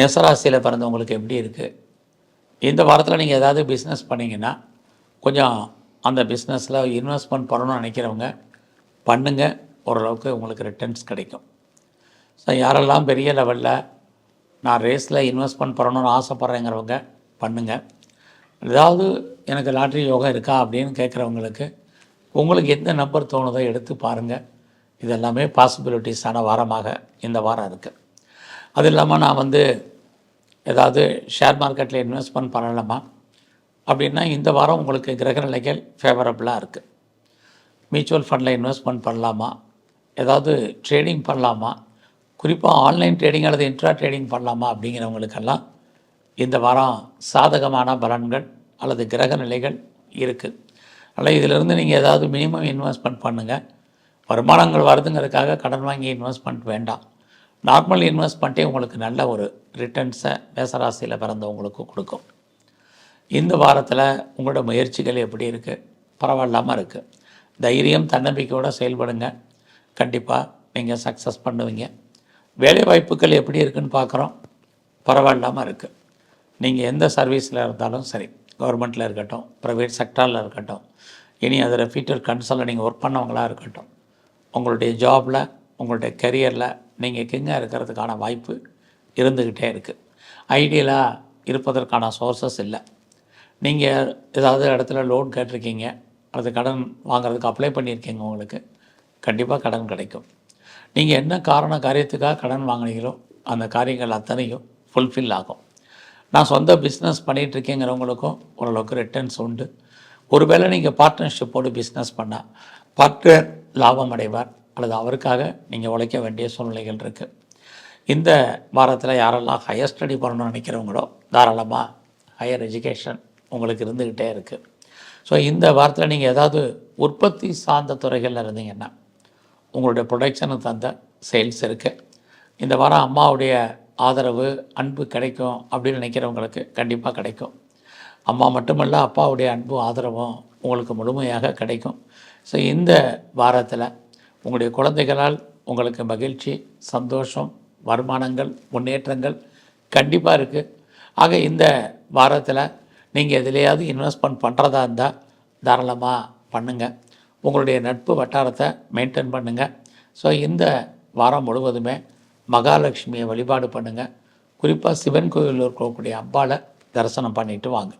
மேசராசியில் பிறந்தவங்களுக்கு எப்படி இருக்குது இந்த வாரத்தில் நீங்கள் ஏதாவது பிஸ்னஸ் பண்ணிங்கன்னா கொஞ்சம் அந்த பிஸ்னஸில் இன்வெஸ்ட்மெண்ட் பண்ணணும்னு நினைக்கிறவங்க பண்ணுங்கள் ஓரளவுக்கு உங்களுக்கு ரிட்டர்ன்ஸ் கிடைக்கும். ஸோ யாரெல்லாம் பெரிய லெவலில் நான் ரேஸில் இன்வெஸ்ட்மெண்ட் பண்ணணும்னு ஆசைப்பட்றேங்கிறவங்க பண்ணுங்கள் ஏதாவது எனக்கு லாட்ரி யோகம் இருக்கா அப்படின்னு கேட்குறவங்களுக்கு உங்களுக்கு எந்த நம்பர் தோணுதோ எடுத்து பாருங்கள் இதெல்லாமே பாசிபிலிட்டிஸான வாரமாக இந்த வாரம் இருக்குது அது இல்லாமல் நான் வந்து ஏதாவது ஷேர் மார்க்கெட்டில் இன்வெஸ்ட்மெண்ட் பண்ணலாமா? அப்படின்னா இந்த வாரம் உங்களுக்கு கிரக நிலைகள் ஃபேவரபுளாக இருக்குது மியூச்சுவல் ஃபண்டில் இன்வெஸ்ட்மெண்ட் பண்ணலாமா? ஏதாவது ட்ரேடிங் பண்ணலாமா? குறிப்பாக ஆன்லைன் ட்ரேடிங் அல்லது இன்ட்ரா ட்ரேடிங் பண்ணலாமா? அப்படிங்கிறவங்களுக்கெல்லாம் இந்த வாரம் சாதகமான பலன்கள் அல்லது கிரக நிலைகள் இருக்குது அதனால் இதிலிருந்து நீங்கள் ஏதாவது மினிமம் இன்வெஸ்ட்மெண்ட் பண்ணுங்கள் வருமானங்கள் வருதுங்கிறதுக்காக கடன் வாங்கி இன்வெஸ்ட்மெண்ட் வேண்டாம். நார்மல் இன்வெஸ்ட்மெண்ட்டே உங்களுக்கு நல்ல ஒரு ரிட்டர்ன்ஸை மேசராசியில் பிறந்தவங்களுக்கு கொடுக்கும். இந்த வாரத்தில் உங்களோட முயற்சிகள் எப்படி இருக்குது பரவாயில்லாமல் இருக்குது தைரியம் தன்னம்பிக்கையோடு செயல்படுங்க. கண்டிப்பாக நீங்கள் சக்ஸஸ் பண்ணுவீங்க. வேலை வாய்ப்புகள் எப்படி இருக்குன்னு பார்க்குறோம் பரவாயில்லாமல் இருக்குது நீங்கள் எந்த சர்வீஸில் இருந்தாலும் சரி கவர்மெண்ட்டில் இருக்கட்டும் ப்ரைவேட் செக்டாரில் இருக்கட்டும் இனி அதில் ஃபீட்டர் கன்சல்ட் நீங்கள் ஒர்க் பண்ணவங்களா இருக்கட்டும் உங்களுடைய ஜாபில் உங்களுடைய கெரியரில் நீங்கள் கிங்காக இருக்கிறதுக்கான வாய்ப்பு இருந்துக்கிட்டே இருக்குது ஐடியலாக இருப்பதற்கான சோர்சஸ் இல்லை. நீங்கள் ஏதாவது இடத்துல லோன் கேட்டிருக்கீங்க. அல்லது கடன் வாங்குறதுக்கு அப்ளை பண்ணியிருக்கீங்க உங்களுக்கு. கண்டிப்பாக கடன் கிடைக்கும். நீங்கள் என்ன காரண காரியத்துக்காக கடன் வாங்குனீங்களோ அந்த காரியங்கள் அத்தனையும் ஃபுல்ஃபில் ஆகும். நான் சொந்த பிஸ்னஸ் பண்ணிகிட்ருக்கேங்கிறவங்களுக்கும் ஓரளவுக்கு ரிட்டர்ன்ஸ் உண்டு. ஒருவேளை நீங்கள் பார்ட்னர்ஷிப்போடு பிஸ்னஸ் பண்ணால் பார்ட்னர் லாபம் அடைவார் அல்லது அவருக்காக நீங்கள் உழைக்க வேண்டிய சூழ்நிலைகள் இருக்குது இந்த வாரத்தில் யாரெல்லாம் ஹையர் ஸ்டடி பண்ணணும்னு நினைக்கிறவங்களோ தாராளமாக ஹையர் எஜுகேஷன் உங்களுக்கு இருந்துக்கிட்டே இருக்குது ஸோ இந்த வாரத்தில் நீங்கள் ஏதாவது உற்பத்தி சார்ந்த துறைகளில் இருந்தீங்கன்னா உங்களுடைய ப்ரொடக்ஷனுக்கு தந்த சேல்ஸ் இருக்குது இந்த வாரம் அம்மாவுடைய ஆதரவு அன்பு கிடைக்கும் அப்படின்னு நினைக்கிறவங்களுக்கு கண்டிப்பாக கிடைக்கும். அம்மா மட்டுமல்ல அப்பாவுடைய அன்பு ஆதரவும் உங்களுக்கு முழுமையாக கிடைக்கும். ஸோ இந்த வாரத்தில் உங்களுடைய குழந்தைகளால் உங்களுக்கு மகிழ்ச்சி சந்தோஷம் வருமானங்கள் முன்னேற்றங்கள் கண்டிப்பாக இருக்குது ஆக இந்த வாரத்தில் நீங்கள் எதுலையாவது இன்வெஸ்ட்மெண்ட் பண்ணுறதா இருந்தால் தாராளமாக பண்ணுங்கள் உங்களுடைய நட்பு வட்டாரத்தை மெயின்டைன் பண்ணுங்கள் ஸோ இந்த வாரம் முழுவதுமே மகாலட்சுமியை வழிபாடு பண்ணுங்கள் குறிப்பாக சிவன் கோயிலில் இருக்கக்கூடிய அம்பாளை தரிசனம் பண்ணிட்டு வாங்க.